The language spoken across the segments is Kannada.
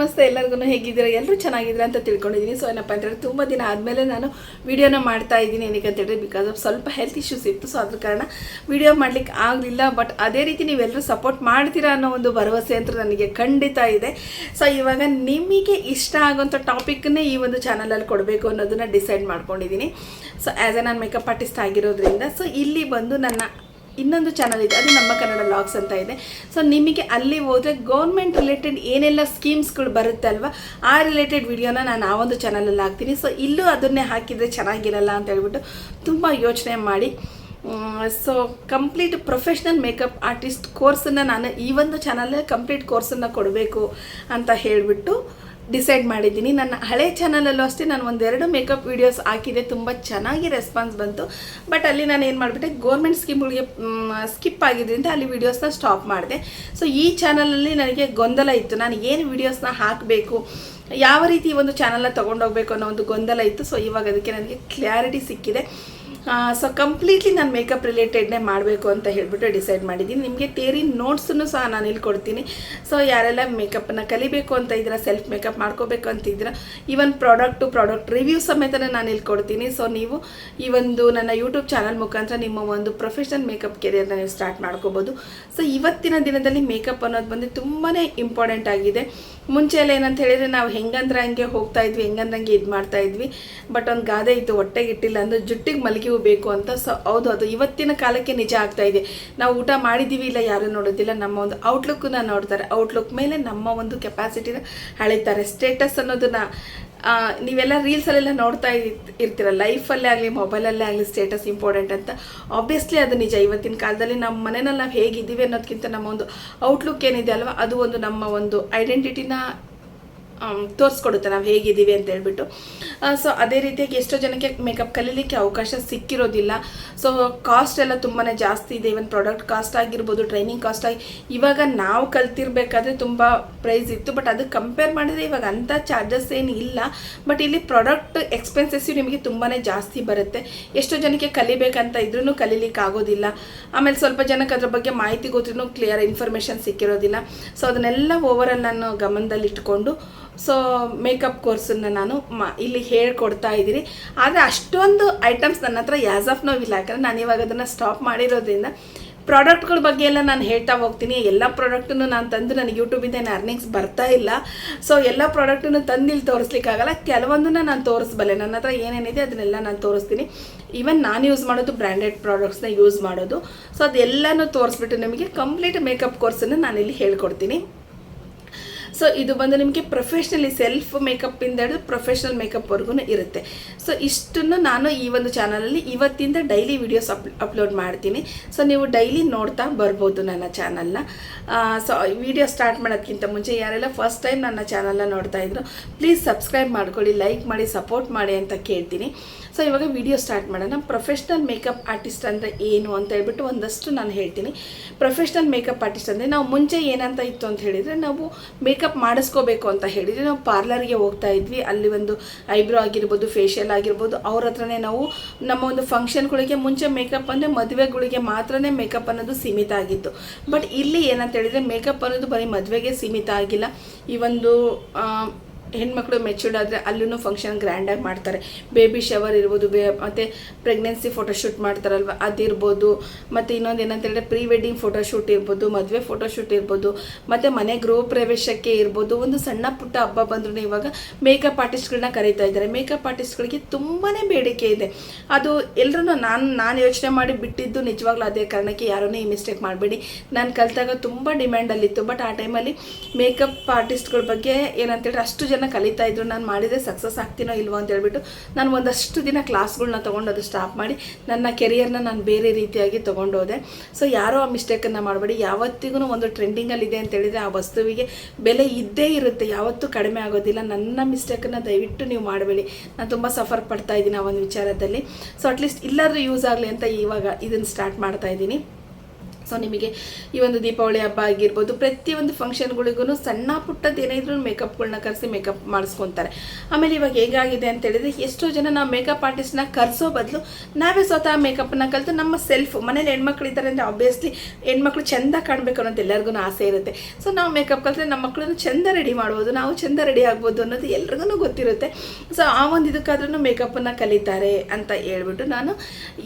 ನಮಸ್ತೆ ಎಲ್ಲರಿಗೂ ಹೇಗಿದ್ದೀರಾ? ಎಲ್ಲರೂ ಚೆನ್ನಾಗಿದ್ದೀರಾ ಅಂತ ತಿಳ್ಕೊಂಡಿದ್ದೀನಿ. ಸೊ ಏನಪ್ಪ ಅಂತೇಳಿ ತುಂಬ ದಿನ ಆದಮೇಲೆ ನಾನು ವೀಡಿಯೋನ ಮಾಡ್ತಾ ಇದ್ದೀನಿ ಏನಕ್ಕೆ ಬಿಕಾಸ್ ಆಫ್ ಸ್ವಲ್ಪ ಹೆಲ್ತ್ ಇಶ್ಯೂಸ್ ಇತ್ತು. ಸೊ ಅದ್ರ ಕಾರಣ ವೀಡಿಯೋ ಮಾಡ್ಲಿಕ್ಕೆ ಆಗಲಿಲ್ಲ. ಬಟ್ ಅದೇ ರೀತಿ ನೀವೆಲ್ಲರೂ ಸಪೋರ್ಟ್ ಮಾಡ್ತೀರಾ ಅನ್ನೋ ಒಂದು ಭರವಸೆ ಅಂತ ನನಗೆ ಖಂಡಿತ ಇದೆ. ಸೊ ಇವಾಗ ನಿಮಗೆ ಇಷ್ಟ ಆಗೋಂಥ ಟಾಪಿಕ್ನೇ ಈ ಒಂದು ಚಾನಲಲ್ಲಿ ಕೊಡಬೇಕು ಅನ್ನೋದನ್ನ ಡಿಸೈಡ್ ಮಾಡ್ಕೊಂಡಿದ್ದೀನಿ. ಸೊ ಆ್ಯಸ್ ಎ ನಾನು ಮೇಕಪ್ ಆರ್ಟಿಸ್ಟ್ ಆಗಿರೋದ್ರಿಂದ. ಸೊ ಇಲ್ಲಿ ಬಂದು ನನ್ನ ಇನ್ನೊಂದು ಚಾನಲ್ ಇದೆ, ಅದು ನಮ್ಮ ಕನ್ನಡ ಲಾಗ್ಸ್ ಅಂತ ಇದೆ. ಸೊ ನಿಮಗೆ ಅಲ್ಲಿ ಹೋದರೆ ಗೌರ್ಮೆಂಟ್ ರಿಲೇಟೆಡ್ ಏನೆಲ್ಲ ಸ್ಕೀಮ್ಸ್ಗಳು ಬರುತ್ತೆ ಅಲ್ವಾ, ಆ ರಿಲೇಟೆಡ್ ವಿಡಿಯೋನ ನಾನು ಆ ಒಂದು ಚಾನಲಲ್ಲಿ ಹಾಕ್ತೀನಿ. ಸೊ ಇಲ್ಲೂ ಅದನ್ನೇ ಹಾಕಿದರೆ ಚೆನ್ನಾಗಿರಲ್ಲ ಅಂತ ಹೇಳ್ಬಿಟ್ಟು ತುಂಬ ಯೋಚನೆ ಮಾಡಿ. So complete professional makeup artist ಕೋರ್ಸನ್ನು ನಾನು ಈ ಒಂದು ಚಾನಲಲ್ಲಿ ಕಂಪ್ಲೀಟ್ ಕೋರ್ಸನ್ನು ಕೊಡಬೇಕು ಅಂತ ಹೇಳಿಬಿಟ್ಟು ಡಿಸೈಡ್ ಮಾಡಿದ್ದೀನಿ. ನನ್ನ ಹಳೆ ಚಾನಲಲ್ಲೂ ಅಷ್ಟೇ ನಾನು ಒಂದೆರಡು ಮೇಕಪ್ ವೀಡಿಯೋಸ್ ಹಾಕಿದೆ. ತುಂಬ ಚೆನ್ನಾಗಿ ರೆಸ್ಪಾನ್ಸ್ ಬಂತು. ಬಟ್ ಅಲ್ಲಿ ನಾನು ಏನು ಮಾಡಿಬಿಟ್ಟೆ ಗೌರ್ಮೆಂಟ್ ಸ್ಕೀಮ್ಗಳಿಗೆ ಸ್ಕಿಪ್ ಆಗಿದ್ದರಿಂದ ಅಲ್ಲಿ ವೀಡಿಯೋಸ್ನ ಸ್ಟಾಪ್ ಮಾಡಿದೆ. ಸೊ ಈ ಚಾನಲಲ್ಲಿ ನನಗೆ ಗೊಂದಲ ಇತ್ತು. ನಾನು ಏನು ವೀಡಿಯೋಸ್ನ ಹಾಕಬೇಕು, ಯಾವ ರೀತಿ ಒಂದು ಚಾನಲ್ನ ತೊಗೊಂಡೋಗ್ಬೇಕು ಅನ್ನೋ ಒಂದು ಗೊಂದಲ ಇತ್ತು. ಸೊ ಇವಾಗ ಅದಕ್ಕೆ ನನಗೆ ಕ್ಲಾರಿಟಿ ಸಿಕ್ಕಿದೆ. ಸೊ ಕಂಪ್ಲೀಟ್ಲಿ ನಾನು ಮೇಕಪ್ ರಿಲೇಟೆಡ್ನೇ ಮಾಡಬೇಕು ಅಂತ ಹೇಳಿಬಿಟ್ಟು ಡಿಸೈಡ್ ಮಾಡಿದ್ದೀನಿ. ನಿಮಗೆ ತೇರಿ ನೋಟ್ಸನ್ನು ಸಹ ನಾನು ಇಲ್ಲಿ ಕೊಡ್ತೀನಿ. ಸೊ ಯಾರೆಲ್ಲ ಮೇಕಪ್ಪನ್ನು ಕಲಿಬೇಕು ಅಂತ ಇದ್ದೀರಾ ಸೆಲ್ಫ್ ಮೇಕಪ್ ಮಾಡ್ಕೋಬೇಕು ಅಂತ ಇದ್ದೀರಾ ಈವನ್ ಪ್ರಾಡಕ್ಟು ಪ್ರಾಡಕ್ಟ್ ರಿವ್ಯೂ ಸಮೇತನೇ ನಾನು ಇಲ್ಲಿ ಕೊಡ್ತೀನಿ. ಸೊ ನೀವು ಈ ಒಂದು ನನ್ನ ಯೂಟ್ಯೂಬ್ ಚಾನಲ್ ಮುಖಾಂತರ ನಿಮ್ಮ ಒಂದು ಪ್ರೊಫೆಷನಲ್ ಮೇಕಪ್ ಕೆರಿಯರ್ನ ನೀವು ಸ್ಟಾರ್ಟ್ ಮಾಡ್ಕೋಬೋದು. ಸೊ ಇವತ್ತಿನ ದಿನದಲ್ಲಿ ಮೇಕಪ್ ಅನ್ನೋದು ಬಂದು ತುಂಬಾ ಇಂಪಾರ್ಟೆಂಟ್ ಆಗಿದೆ. ಮುಂಚೆ ಎಲ್ಲ ಏನಂತ ಹೇಳಿದರೆ ನಾವು ಹೆಂಗಂದ್ರೆ ಹಂಗೆ ಹೋಗ್ತಾ ಇದ್ವಿ ಹಂಗೆ ಇದು ಮಾಡ್ತಾ ಇದ್ವಿ. ಬಟ್ ಒಂದು ಗಾದೆ ಇತ್ತು, ಹೊಟ್ಟೆಗೆ ಇಟ್ಟಿಲ್ಲ ಅಂದ್ರೆ ಜುಟ್ಟಿಗೆ ಮಲಗಿವು ಬೇಕು ಅಂತ ಸೊ, ಹೌದು ಅದು ಇವತ್ತಿನ ಕಾಲಕ್ಕೆ ನಿಜ ಆಗ್ತಾ ಇದೆ. ನಾವು ಊಟ ಮಾಡಿದ್ದೀವಿ ಇಲ್ಲ ಯಾರು ನೋಡೋದಿಲ್ಲ, ನಮ್ಮ ಒಂದು ಔಟ್ಲುಕ್ನ ನೋಡ್ತಾರೆ. ಔಟ್ಲುಕ್ ಮೇಲೆ ನಮ್ಮ ಒಂದು ಕೆಪಾಸಿಟಿನ ಅಳೀತಾರೆ ಸ್ಟೇಟಸ್ ಅನ್ನೋದನ್ನ ನೀವೆಲ್ಲ ರೀಲ್ಸಲ್ಲೆಲ್ಲ ನೋಡ್ತಾ ಇರ್- ಇರ್ತೀರ ಲೈಫಲ್ಲೇ ಆಗಲಿ ಮೊಬೈಲಲ್ಲೇ ಆಗಲಿ ಸ್ಟೇಟಸ್ ಇಂಪಾರ್ಟೆಂಟ್ ಅಂತ. ಆಬ್ವಿಯಸ್ಲಿ ಅದು ನಿಜ. ಇವತ್ತಿನ ಕಾಲದಲ್ಲಿ ನಮ್ಮ ಮನೆಯಲ್ಲಿ ನಾವು ಹೇಗಿದ್ದೀವಿ ಅನ್ನೋದಕ್ಕಿಂತ ನಮ್ಮ ಒಂದು ಔಟ್ಲುಕ್ ಏನಿದೆ ಅಲ್ವಾ? ಅದು ಒಂದು ನಮ್ಮ ಒಂದು ಐಡೆಂಟಿಟಿನ ತೋರಿಸ್ಕೊಡುತ್ತೆ ನಾವು ಹೇಗಿದ್ದೀವಿ ಅಂತ ಹೇಳ್ಬಿಟ್ಟು. ಸೊ ಅದೇ ರೀತಿಯಾಗಿ ಎಷ್ಟೋ ಜನಕ್ಕೆ ಮೇಕಪ್ ಕಲೀಲಿಕ್ಕೆ ಅವಕಾಶ ಸಿಕ್ಕಿರೋದಿಲ್ಲ. ಸೊ ಕಾಸ್ಟ್ ಎಲ್ಲ ತುಂಬಾ ಜಾಸ್ತಿ ಇದೆ. ಇವನ್ ಪ್ರಾಡಕ್ಟ್ ಕಾಸ್ಟ್ ಆಗಿರ್ಬೋದು ಟ್ರೈನಿಂಗ್ ಕಾಸ್ಟ್ ಆಗಿ, ಇವಾಗ ನಾವು ಕಲ್ತಿರ್ಬೇಕಾದ್ರೆ ತುಂಬ ಪ್ರೈಸ್ ಇತ್ತು. ಬಟ್ ಅದು ಕಂಪೇರ್ ಮಾಡಿದರೆ ಇವಾಗ ಅಂಥ ಚಾರ್ಜಸ್ ಏನು ಇಲ್ಲ. ಬಟ್ ಇಲ್ಲಿ ಪ್ರಾಡಕ್ಟ್ ಎಕ್ಸ್ಪೆನ್ಸಸ್ಸು ನಿಮಗೆ ತುಂಬಾ ಜಾಸ್ತಿ ಬರುತ್ತೆ. ಎಷ್ಟೋ ಜನಕ್ಕೆ ಕಲಿಬೇಕಂತ ಇದ್ರೂ ಕಲೀಲಿಕ್ಕೆ ಆಗೋದಿಲ್ಲ. ಆಮೇಲೆ ಸ್ವಲ್ಪ ಜನಕ್ಕೆ ಅದ್ರ ಬಗ್ಗೆ ಮಾಹಿತಿ ಗೊತ್ತಿರೂ ಕ್ಲಿಯರ್ ಇನ್ಫಾರ್ಮೇಷನ್ ಸಿಕ್ಕಿರೋದಿಲ್ಲ. ಸೊ ಅದನ್ನೆಲ್ಲ ಓವರಲ್ ನಾನು ಗಮನದಲ್ಲಿಟ್ಕೊಂಡು ಸೊ ಮೇಕಪ್ ಕೋರ್ಸನ್ನು ನಾನು ಮ, ಇಲ್ಲಿ ಹೇಳ್ಕೊಡ್ತಾ ಇದ್ದೀನಿ. ಆದರೆ ಅಷ್ಟೊಂದು ಐಟಮ್ಸ್ ನನ್ನ ಹತ್ರ ಯಾಸ್ ಆಫ್ ನೋವ್ ಇಲ್ಲ. ಯಾಕಂದರೆ ನಾನು ಇವಾಗ ಅದನ್ನು ಸ್ಟಾಪ್ ಮಾಡಿರೋದ್ರಿಂದ ಪ್ರಾಡಕ್ಟ್ಗಳ ಬಗ್ಗೆ ಎಲ್ಲ ನಾನು ಹೇಳ್ತಾ ಹೋಗ್ತೀನಿ. ಎಲ್ಲ ಪ್ರಾಡಕ್ಟನ್ನು ನಾನು ತಂದು ನನಗೆ ಯೂಟ್ಯೂಬಿಂದ ಏನು ಅರ್ನಿಂಗ್ಸ್ ಬರ್ತಾ ಇಲ್ಲ. ಸೊ ಎಲ್ಲ ಪ್ರಾಡಕ್ಟನ್ನು ತಂದು ಇಲ್ಲಿ ತೋರಿಸ್ಲಿಕ್ಕಾಗಲ್ಲ. ಕೆಲವೊಂದನ್ನ ನಾನು ತೋರಿಸ್ಬಲ್ಲೆ. ನನ್ನ ಹತ್ರ ಏನೇನಿದೆ ಅದನ್ನೆಲ್ಲ ನಾನು ತೋರಿಸ್ತೀನಿ. ಈವನ್ ನಾನು ಯೂಸ್ ಮಾಡೋದು ಬ್ರ್ಯಾಂಡೆಡ್ ಪ್ರಾಡಕ್ಟ್ಸ್ನ ಯೂಸ್ ಮಾಡೋದು. ಸೊ ಅದೆಲ್ಲನೂ ತೋರಿಸ್ಬಿಟ್ಟು ನಿಮಗೆ ಕಂಪ್ಲೀಟ್ ಮೇಕಪ್ ಕೋರ್ಸನ್ನು ನಾನಿಲ್ಲಿ ಹೇಳ್ಕೊಡ್ತೀನಿ. ಸೊ ಇದು ಬಂದು ನಿಮಗೆ ಪ್ರೊಫೆಷ್ನಲಿ ಸೆಲ್ಫ್ ಮೇಕಪ್ಪಿಂದ ಹಿಡಿದು ಪ್ರೊಫೆಷ್ನಲ್ ಮೇಕಪ್ವರೆಗೂ ಇರುತ್ತೆ. ಸೊ ಇಷ್ಟನ್ನು ನಾನು ಈ ಒಂದು ಚಾನಲಲ್ಲಿ ಇವತ್ತಿಂದ ಡೈಲಿ ವಿಡಿಯೋಸ್ ಅಪ್ ಅಪ್ಲೋಡ್ ಮಾಡ್ತೀನಿ. ಸೊ ನೀವು ಡೈಲಿ ನೋಡ್ತಾ ಬರ್ಬೋದು ನನ್ನ ಚಾನಲ್ನ ಸೊ ವಿಡಿಯೋ ಸ್ಟಾರ್ಟ್ ಮಾಡೋದಕ್ಕಿಂತ ಮುಂಚೆ ಯಾರೆಲ್ಲ ಫಸ್ಟ್ ಟೈಮ್ ನನ್ನ ಚಾನಲ್ನ ನೋಡ್ತಾ ಇದ್ರು ಪ್ಲೀಸ್ ಸಬ್ಸ್ಕ್ರೈಬ್ ಮಾಡ್ಕೊಳ್ಳಿ ಲೈಕ್ ಮಾಡಿ ಸಪೋರ್ಟ್ ಮಾಡಿ ಅಂತ ಕೇಳ್ತೀನಿ. ಸೊ ಇವಾಗ ವಿಡಿಯೋ ಸ್ಟಾರ್ಟ್ ಮಾಡೋಣ. ಪ್ರೊಫೆಷ್ನಲ್ ಮೇಕಪ್ ಆರ್ಟಿಸ್ಟ್ ಅಂದರೆ ಏನು ಅಂತ ಹೇಳ್ಬಿಟ್ಟು ಒಂದಷ್ಟು ನಾನು ಹೇಳ್ತೀನಿ. ಪ್ರೊಫೆಷ್ನಲ್ ಮೇಕಪ್ ಆರ್ಟಿಸ್ಟ್ ಅಂದರೆ ನಾವು ಮುಂಚೆ ಏನಂತ ಇತ್ತು ಅಂತ ಹೇಳಿದರೆ ನಾವು ಮೇಕಪ್ ಮಾಡಿಸ್ಕೋಬೇಕು ಅಂತ ಹೇಳಿದರೆ ನಾವು ಪಾರ್ಲರ್ಗೆ ಹೋಗ್ತಾ ಇದ್ವಿ. ಅಲ್ಲಿ ಒಂದು ಐಬ್ರೋ ಆಗಿರ್ಬೋದು ಫೇಶಿಯಲ್ ಆಗಿರ್ಬೋದು, ಅವ್ರ ಹತ್ರನೇ ನಾವು ನಮ್ಮ ಒಂದು ಫಂಕ್ಷನ್ಗಳಿಗೆ ಮುಂಚೆ ಮೇಕಪ್ ಅಂದರೆ ಮದುವೆಗಳಿಗೆ ಮಾತ್ರನೇ ಮೇಕಪ್ ಅನ್ನೋದು ಸೀಮಿತ ಆಗಿತ್ತು. ಬಟ್ ಇಲ್ಲಿ ಏನಂತ ಹೇಳಿದರೆ ಮೇಕಪ್ ಅನ್ನೋದು ಬರೀ ಮದುವೆಗೆ ಸೀಮಿತ ಆಗಿಲ್ಲ. ಈ ಒಂದು ಹೆಣ್ಮಕ್ಳು ಮೆಚೂರ್ಡ್ ಆದರೆ ಅಲ್ಲೂ ಫಂಕ್ಷನ್ ಗ್ರ್ಯಾಂಡಾಗಿ ಮಾಡ್ತಾರೆ. ಬೇಬಿ ಶವರ್ ಇರ್ಬೋದು, ಬೇ ಮತ್ತು ಪ್ರೆಗ್ನೆನ್ಸಿ ಫೋಟೋಶೂಟ್ ಮಾಡ್ತಾರಲ್ವ, ಅದಿರ್ಬೋದು. ಮತ್ತು ಇನ್ನೊಂದು ಏನಂತ ಹೇಳಿದ್ರೆ ಪ್ರೀ ವೆಡ್ಡಿಂಗ್ ಫೋಟೋಶೂಟ್ ಇರ್ಬೋದು, ಮದುವೆ ಫೋಟೋಶೂಟ್ ಇರ್ಬೋದು, ಮತ್ತು ಮನೆ ಗೃಹ ಪ್ರವೇಶಕ್ಕೆ ಇರ್ಬೋದು. ಒಂದು ಸಣ್ಣ ಪುಟ್ಟ ಹಬ್ಬ ಬಂದ್ರೂ ಇವಾಗ ಮೇಕಪ್ ಆರ್ಟಿಸ್ಟ್ಗಳನ್ನ ಕರೀತಾ ಇದ್ದಾರೆ. ಮೇಕಪ್ ಆರ್ಟಿಸ್ಟ್ಗಳಿಗೆ ತುಂಬಾ ಬೇಡಿಕೆ ಇದೆ. ಅದು ಎಲ್ಲರೂ ನಾನು ನಾನು ಯೋಚನೆ ಮಾಡಿ ಬಿಟ್ಟಿದ್ದು ನಿಜವಾಗ್ಲೂ ಅದೇ ಕಾರಣಕ್ಕೆ ಯಾರೂ ಈ ಮಿಸ್ಟೇಕ್ ಮಾಡಬೇಡಿ. ನಾನು ಕಲಿತಾಗ ತುಂಬ ಡಿಮ್ಯಾಂಡಲ್ಲಿತ್ತು ಬಟ್ ಆ ಟೈಮಲ್ಲಿ ಮೇಕಪ್ ಆರ್ಟಿಸ್ಟ್ಗಳ ಬಗ್ಗೆ ಏನಂತೇಳಿ ಅಷ್ಟು ಜನ ಕಲಿತಾ ಇದ್ರು, ನಾನು ಮಾಡಿದರೆ ಸಕ್ಸಸ್ ಆಗ್ತೀನೋ ಇಲ್ವೋ ಅಂತ ಹೇಳ್ಬಿಟ್ಟು ನಾನು ಒಂದಷ್ಟು ದಿನ ಕ್ಲಾಸ್ಗಳನ್ನ ತೊಗೊಂಡು ಅದು ಸ್ಟಾಪ್ ಮಾಡಿ ನನ್ನ ಕೆರಿಯರ್ನ ನಾನು ಬೇರೆ ರೀತಿಯಾಗಿ ತೊಗೊಂಡೋದೆ. ಸೊ ಯಾರೋ ಆ ಮಿಸ್ಟೇಕನ್ನು ಮಾಡಬೇಡಿ. ಯಾವತ್ತಿಗೂ ಒಂದು ಟ್ರೆಂಡಿಂಗಲ್ಲಿದೆ ಅಂತ ಹೇಳಿದರೆ ಆ ವಸ್ತುವಿಗೆ ಬೆಲೆ ಇದ್ದೇ ಇರುತ್ತೆ. ಯಾವತ್ತೂ ಕಡಿಮೆ ಆಗೋದಿಲ್ಲ. ನನ್ನ ಮಿಸ್ಟೇಕನ್ನು ದಯವಿಟ್ಟು ನೀವು ಮಾಡಬೇಡಿ. ನಾನು ತುಂಬ ಸಫರ್ ಪಡ್ತಾ ಇದ್ದೀನಿ ಆ ಒಂದು ವಿಚಾರದಲ್ಲಿ. ಸೊ ಅಟ್ಲೀಸ್ಟ್ ಇಲ್ಲಾದರೂ ಯೂಸ್ ಆಗಲಿ ಅಂತ ಇವಾಗ ಇದನ್ನು ಸ್ಟಾರ್ಟ್ ಮಾಡ್ತಾ ಇದ್ದೀನಿ. ಸೊ ನಿಮಗೆ ಈ ಒಂದು ದೀಪಾವಳಿ ಹಬ್ಬ ಆಗಿರ್ಬೋದು ಪ್ರತಿಯೊಂದು ಫಂಕ್ಷನ್ಗಳಿಗೂ ಸಣ್ಣ ಪುಟ್ಟದ್ದು ಏನೇ ಇದ್ರೂ ಮೇಕಪ್ಗಳನ್ನ ಕರೆಸಿ ಮೇಕಪ್ ಮಾಡಿಸ್ಕೊತಾರೆ. ಆಮೇಲೆ ಇವಾಗ ಹೇಗಾಗಿದೆ ಅಂತ ಹೇಳಿದ್ರೆ, ಎಷ್ಟೋ ಜನ ನಾವು ಮೇಕಪ್ ಆರ್ಟಿಸ್ಟ್ನ ಕರೆಸೋ ಬದಲು ನಾವೇ ಸ್ವತಃ ಮೇಕಪ್ನ ಕಲಿತು ನಮ್ಮ ಸೆಲ್ಫ್ ಮನೇಲಿ ಹೆಣ್ಮಕ್ಳು ಇದ್ದಾರೆ ಅಂದರೆ ಆಬ್ವಿಯಸ್ಲಿ ಹೆಣ್ಮಕ್ಳು ಚೆಂದ ಕಾಣಬೇಕು ಅನ್ನೋದು ಎಲ್ಲರಿಗೂ ಆಸೆ ಇರುತ್ತೆ. ಸೊ ನಾವು ಮೇಕಪ್ ಕಲಿತ್ರೆ ನಮ್ಮ ಮಕ್ಕಳನ್ನು ಚೆಂದ ರೆಡಿ ಮಾಡ್ಬೋದು, ನಾವು ಚೆಂದ ರೆಡಿ ಆಗ್ಬೋದು ಅನ್ನೋದು ಎಲ್ರಿಗೂ ಗೊತ್ತಿರುತ್ತೆ. ಸೊ ಆ ಒಂದು ಇದಕ್ಕಾದ್ರೂ ಮೇಕಪ್ಪನ್ನು ಕಲಿತಾರೆ ಅಂತ ಹೇಳ್ಬಿಟ್ಟು ನಾನು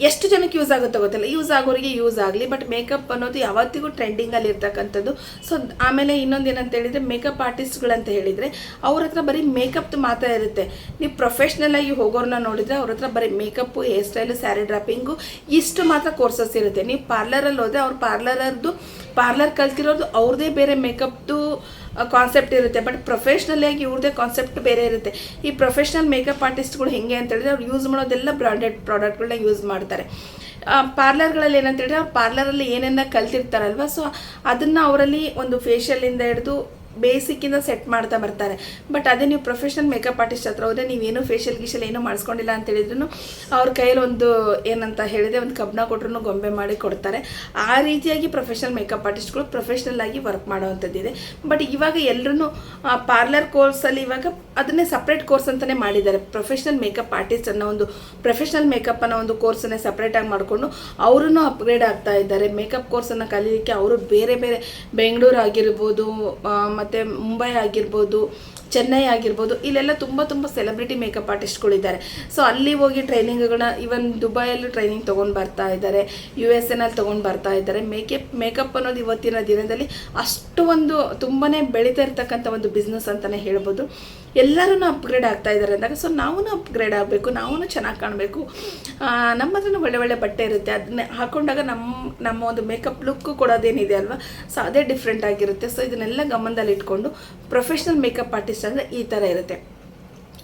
ಎಷ್ಟು ಜನಕ್ಕೆ ಯೂಸ್ ಆಗುತ್ತೋ ಗೊತ್ತಿಲ್ಲ. ಯೂಸ್ ಆಗೋರಿಗೆ ಯೂಸ್ ಆಗಲಿ ಬಟ್ ಮೇಕಪ್ ಅನ್ನೋದು ಯಾವತ್ತಿಗೂ ಟ್ರೆಂಡಿಂಗಲ್ಲಿ ಇರ್ತಕ್ಕಂಥದ್ದು. ಸೊ ಆಮೇಲೆ ಇನ್ನೊಂದು ಏನಂತ ಹೇಳಿದರೆ ಮೇಕಪ್ ಆರ್ಟಿಸ್ಟ್ಗಳಂತ ಹೇಳಿದರೆ, ಅವ್ರ ಹತ್ರ ಬರೀ ಮೇಕಪ್ದು ಮಾತ್ರ ಇರುತ್ತೆ. ನೀವು ಪ್ರೊಫೆಷ್ನಲ್ ಆಗಿ ಹೋಗೋರನ್ನ ನೋಡಿದರೆ ಅವ್ರ ಹತ್ರ ಬರೀ makeup hair style sari draping ಇಷ್ಟು ಮಾತ್ರ ಕೋರ್ಸಸ್ ಇರುತ್ತೆ. ನೀವು ಪಾರ್ಲರಲ್ಲಿ ಹೋದರೆ ಅವ್ರ ಪಾರ್ಲರದ್ದು ಪಾರ್ಲರ್ ಕಲ್ತಿರೋದು ಅವ್ರದ್ದೇ ಬೇರೆ ಮೇಕಪ್ದು ಕಾನ್ಸೆಪ್ಟ್ ಇರುತ್ತೆ. ಬಟ್ ಪ್ರೊಫೆಷ್ನಲ್ ಆಗಿ ಇವ್ರದ್ದೇ ಕಾನ್ಸೆಪ್ಟ್ ಬೇರೆ ಇರುತ್ತೆ. ಈ ಪ್ರೊಫೆಷ್ನಲ್ ಮೇಕಪ್ ಆರ್ಟಿಸ್ಟ್ಗಳು ಹೆಂಗೆ ಅಂತ ಹೇಳಿದ್ರೆ, ಅವ್ರು ಯೂಸ್ ಮಾಡೋದೆಲ್ಲ ಬ್ರಾಂಡೆಡ್ ಪ್ರಾಡಕ್ಟ್ಗಳನ್ನ ಯೂಸ್ ಮಾಡ್ತಾರೆ. ಪಾರ್ಲರ್ಗಳಲ್ಲಿ ಏನಂತ ಹೇಳಿದ್ರೆ ಪಾರ್ಲರಲ್ಲಿ ಏನೇನ ಕಲ್ತಿರ್ತಾರಲ್ವ? ಸೊ ಅದನ್ನು ಅವರಲ್ಲಿ ಒಂದು ಫೇಶಿಯಲಿಂದ ಹಿಡಿದು ಬೇಸಿಕ್ಕಿಂದ ಸೆಟ್ ಮಾಡ್ತಾ ಬರ್ತಾರೆ. ಬಟ್ ಅದೇ ನೀವು ಪ್ರೊಫೆಷನಲ್ ಮೇಕಪ್ ಆರ್ಟಿಸ್ಟ್ ಹತ್ರ ಹೋದರೆ ನೀವೇನು ಫೇಶಿಯಲ್ ಗೀಶಿಯಲ್ ಏನೂ ಮಾಡಿಸ್ಕೊಂಡಿಲ್ಲ ಅಂತ ಹೇಳಿದ್ರು ಅವ್ರ ಕೈಯಲ್ಲಿ ಒಂದು ಏನಂತ ಹೇಳಿದೆ ಒಂದು ಕಬ್ಬಣ ಕೊಟ್ಟರು ಗೊಂಬೆ ಮಾಡಿ ಕೊಡ್ತಾರೆ. ಆ ರೀತಿಯಾಗಿ ಪ್ರೊಫೆಷನಲ್ ಮೇಕಪ್ ಆರ್ಟಿಸ್ಟ್ಗಳು ಪ್ರೊಫೆಷ್ನಲ್ ಆಗಿ ವರ್ಕ್ ಮಾಡೋವಂಥದ್ದಿದೆ ಬಟ್ ಇವಾಗ ಎಲ್ಲರೂ ಪಾರ್ಲರ್ ಕೋರ್ಸಲ್ಲಿ ಇವಾಗ ಅದನ್ನೇ ಸಪ್ರೇಟ್ ಕೋರ್ಸ್ ಅಂತಲೇ ಮಾಡಿದ್ದಾರೆ. ಪ್ರೊಫೆಷನಲ್ ಮೇಕಪ್ ಆರ್ಟಿಸ್ಟ್ ಅನ್ನೋ ಒಂದು ಪ್ರೊಫೆಷನಲ್ ಮೇಕಪ್ ಅನ್ನೋ ಒಂದು ಕೋರ್ಸನ್ನೇ ಸಪ್ರೇಟಾಗಿ ಮಾಡಿಕೊಂಡು ಅವರೂ ಅಪ್ಗ್ರೇಡ್ ಆಗ್ತಾ ಇದ್ದಾರೆ. ಮೇಕಪ್ ಕೋರ್ಸನ್ನು ಕಲೀಲಿಕ್ಕೆ ಅವರು ಬೇರೆ ಬೇರೆ ಬೆಂಗಳೂರು ಆಗಿರ್ಬೋದು ಮತ್ತೆ ಮುಂಬೈ ಆಗಿರ್ಬೋದು, ಚೆನ್ನೈ ಆಗಿರ್ಬೋದು, ಇಲ್ಲೆಲ್ಲ ತುಂಬ ತುಂಬ ಸೆಲೆಬ್ರಿಟಿ ಮೇಕಪ್ ಆರ್ಟಿಸ್ಟ್ಗಳಿದ್ದಾರೆ ಸೊ ಅಲ್ಲಿ ಹೋಗಿ ಟ್ರೈನಿಂಗ್ಗಳನ್ನ ಇವನ್ ದುಬೈಯಲ್ಲೂ ಟ್ರೈನಿಂಗ್ ತೊಗೊಂಡು ಬರ್ತಾ ಇದ್ದಾರೆ ಯು ಎಸ್ ಎನಲ್ಲಿ ತೊಗೊಂಡು ಬರ್ತಾ ಇದ್ದಾರೆ. ಮೇಕಪ್ ಮೇಕಪ್ ಅನ್ನೋದು ಇವತ್ತಿನ ದಿನದಲ್ಲಿ ಅಷ್ಟು ಒಂದು ತುಂಬಾ ಬೆಳೀತಾ ಇರ್ತಕ್ಕಂಥ ಒಂದು ಬಿಸ್ನೆಸ್ ಅಂತಲೇ ಹೇಳ್ಬೋದು. ಎಲ್ಲರೂ ಅಪ್ಗ್ರೇಡ್ ಆಗ್ತಾ ಇದ್ದಾರೆ ಅಂದಾಗ ಸೊ ನಾವೂ ಅಪ್ಗ್ರೇಡ್ ಆಗಬೇಕು ನಾವೂ ಚೆನ್ನಾಗಿ ಕಾಣಬೇಕು. ನಮ್ಮ ಹತ್ರನೂ ಒಳ್ಳೆ ಒಳ್ಳೆ ಬಟ್ಟೆ ಇರುತ್ತೆ ಅದನ್ನ ಹಾಕೊಂಡಾಗ ನಮ್ಮ ನಮ್ಮ ಒಂದು ಮೇಕಪ್ ಲುಕ್ ಕೊಡೋದೇನಿದೆ ಅಲ್ವಾ ಸೊ ಅದೇ ಡಿಫ್ರೆಂಟ್ ಆಗಿರುತ್ತೆ. ಸೊ ಇದನ್ನೆಲ್ಲ ಗಮನದಲ್ಲಿ ಇಟ್ಕೊಂಡು ಪ್ರೊಫೆಷ್ನಲ್ ಮೇಕಪ್ ಆರ್ಟಿಸ್ಟ್ ಅಂದರೆ ಈ ಥರ ಇರುತ್ತೆ.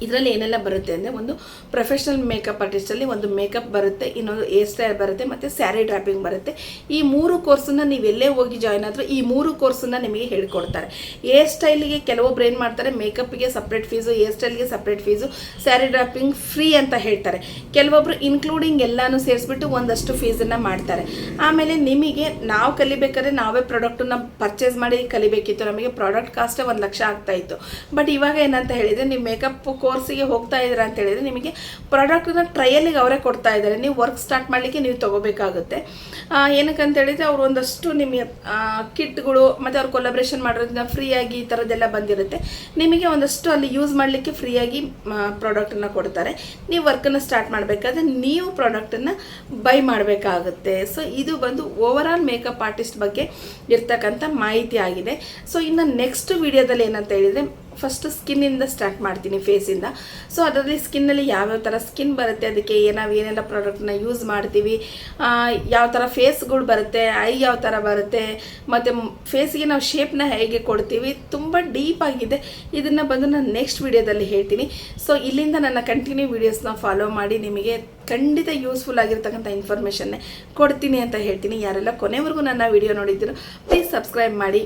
ಇದರಲ್ಲಿ ಏನೆಲ್ಲ ಬರುತ್ತೆ ಅಂದರೆ ಒಂದು ಪ್ರೊಫೆಷ್ನಲ್ ಮೇಕಪ್ ಆರ್ಟಿಸ್ಟಲ್ಲಿ ಒಂದು ಮೇಕಪ್ ಬರುತ್ತೆ, ಇನ್ನೊಂದು ಏರ್ ಸ್ಟೈಲ್ ಬರುತ್ತೆ, ಮತ್ತು ಸ್ಯಾರಿ ಡ್ರಾಪಿಂಗ್ ಬರುತ್ತೆ. ಈ ಮೂರು ಕೋರ್ಸನ್ನು ನೀವು ಎಲ್ಲೇ ಹೋಗಿ ಜಾಯ್ನ್ ಆದರೂ ಈ ಮೂರು ಕೋರ್ಸನ್ನು ನಿಮಗೆ ಹೇಳ್ಕೊಡ್ತಾರೆ. ಏರ್ ಸ್ಟೈಲಿಗೆ ಕೆಲವೊಬ್ರು ಏನು ಮಾಡ್ತಾರೆ ಮೇಕಪ್ಗೆ separate fees hair ಸ್ಟೈಲ್ಗೆ separate fees sari draping free ಅಂತ ಹೇಳ್ತಾರೆ. ಕೆಲವೊಬ್ರು ಇನ್ಕ್ಲೂಡಿಂಗ್ ಎಲ್ಲನೂ ಸೇರಿಸ್ಬಿಟ್ಟು ಒಂದಷ್ಟು ಫೀಸನ್ನು ಮಾಡ್ತಾರೆ. ಆಮೇಲೆ ನಿಮಗೆ ನಾವು ಕಲಿಬೇಕಾದ್ರೆ ನಾವೇ ಪ್ರಾಡಕ್ಟನ್ನು ಪರ್ಚೇಸ್ ಮಾಡಿ ಕಲಿಬೇಕಿತ್ತು. ನಮಗೆ ಪ್ರಾಡಕ್ಟ್ ಕಾಸ್ಟೇ ಒಂದು ಲಕ್ಷ ಆಗ್ತಾ ಇತ್ತು. ಬಟ್ ಇವಾಗ ಏನಂತ ಹೇಳಿದರೆ, ನೀವು ಮೇಕಪ್ ಕೋರ್ಸಿಗೆ ಹೋಗ್ತಾ ಇದ್ದೀರಾ ಅಂತ ಹೇಳಿದರೆ ನಿಮಗೆ ಪ್ರಾಡಕ್ಟನ್ನ ಟ್ರಯಲಿಗೆ ಅವರೇ ಕೊಡ್ತಾ ಇದ್ದಾರೆ. ನೀವು ವರ್ಕ್ ಸ್ಟಾರ್ಟ್ ಮಾಡಲಿಕ್ಕೆ ನೀವು ತೊಗೋಬೇಕಾಗುತ್ತೆ. ಏನಕ್ಕೆ ಅಂತ ಹೇಳಿದರೆ ಅವರು ಒಂದಷ್ಟು ನಿಮಗೆ ಕಿಟ್ಗಳು ಮತ್ತು ಅವ್ರು ಕೊಲಾಬ್ರೇಷನ್ ಮಾಡೋದ್ರಿಂದ ಫ್ರೀಯಾಗಿ ಈ ಥರದ್ದೆಲ್ಲ ಬಂದಿರುತ್ತೆ. ನಿಮಗೆ ಒಂದಷ್ಟು ಅಲ್ಲಿ ಯೂಸ್ ಮಾಡಲಿಕ್ಕೆ ಫ್ರೀಯಾಗಿ ಪ್ರಾಡಕ್ಟನ್ನು ಕೊಡ್ತಾರೆ. ನೀವು ವರ್ಕನ್ನು ಸ್ಟಾರ್ಟ್ ಮಾಡಬೇಕಾದ್ರೆ ನೀವು ಪ್ರಾಡಕ್ಟನ್ನು ಬೈ ಮಾಡಬೇಕಾಗುತ್ತೆ. ಸೊ ಇದು ಬಂದು ಓವರ್ ಆಲ್ ಮೇಕಪ್ ಆರ್ಟಿಸ್ಟ್ ಬಗ್ಗೆ ಇರ್ತಕ್ಕಂಥ ಮಾಹಿತಿ ಆಗಿದೆ. ಸೊ ಇನ್ನು ನೆಕ್ಸ್ಟ್ ವಿಡಿಯೋದಲ್ಲಿ ಏನಂತ ಹೇಳಿದರೆ ಫಸ್ಟ್ ಸ್ಕಿನ್ನಿಂದ ಸ್ಟಾರ್ಟ್ ಮಾಡ್ತೀನಿ ಫೇಸಿಂದ ಸೊ ಅದರಲ್ಲಿ ಸ್ಕಿನ್ನಲ್ಲಿ ಯಾವ್ಯಾವ ಥರ ಸ್ಕಿನ್ ಬರುತ್ತೆ, ಅದಕ್ಕೆ ನಾವು ಏನೆಲ್ಲ ಪ್ರಾಡಕ್ಟ್ನ ಯೂಸ್ ಮಾಡ್ತೀವಿ ಯಾವ ಥರ ಫೇಸ್ಗಳು ಬರುತ್ತೆ ಐ ಯಾವ ಥರ ಬರುತ್ತೆ, ಮತ್ತು ಫೇಸ್ಗೆ ನಾವು ಶೇಪ್ನ ಹೇಗೆ ಕೊಡ್ತೀವಿ, ತುಂಬ ಡೀಪ್ ಆಗಿದೆ. ಇದನ್ನು ಬಂದು ನಾನು ನೆಕ್ಸ್ಟ್ ವಿಡಿಯೋದಲ್ಲಿ ಹೇಳ್ತೀನಿ. ಸೊ ಇಲ್ಲಿಂದ ನನ್ನ ಕಂಟಿನ್ಯೂ ವೀಡಿಯೋಸ್ನ ಫಾಲೋ ಮಾಡಿ, ನಿಮಗೆ ಖಂಡಿತ ಯೂಸ್ಫುಲ್ ಆಗಿರ್ತಕ್ಕಂಥ ಇನ್ಫಾರ್ಮೇಷನ್ನೇ ಕೊಡ್ತೀನಿ ಅಂತ ಹೇಳ್ತೀನಿ. ಯಾರೆಲ್ಲ ಕೊನೆವರೆಗೂ ನನ್ನ ವಿಡಿಯೋ ನೋಡಿದ್ದೀರೋ ಪ್ಲೀಸ್ ಸಬ್ಸ್ಕ್ರೈಬ್ ಮಾಡಿ.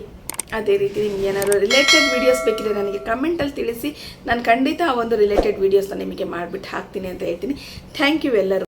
ಅದೇ ರೀತಿ ನಿಮ್ಗೆ ಏನಾದರೂ ರಿಲೇಟೆಡ್ ವೀಡಿಯೋಸ್ ಬೇಕಿದ್ರೆ ನನಗೆ ಕಮೆಂಟಲ್ಲಿ ತಿಳಿಸಿ. ನಾನು ಖಂಡಿತ ಆ ಒಂದು ರಿಲೇಟೆಡ್ ವೀಡಿಯೋಸ್ನ ನಿಮಗೆ ಮಾಡಿಬಿಟ್ಟು ಹಾಕ್ತೀನಿ ಅಂತ ಹೇಳ್ತೀನಿ. ಥ್ಯಾಂಕ್ ಯು ಎಲ್ಲರೂ.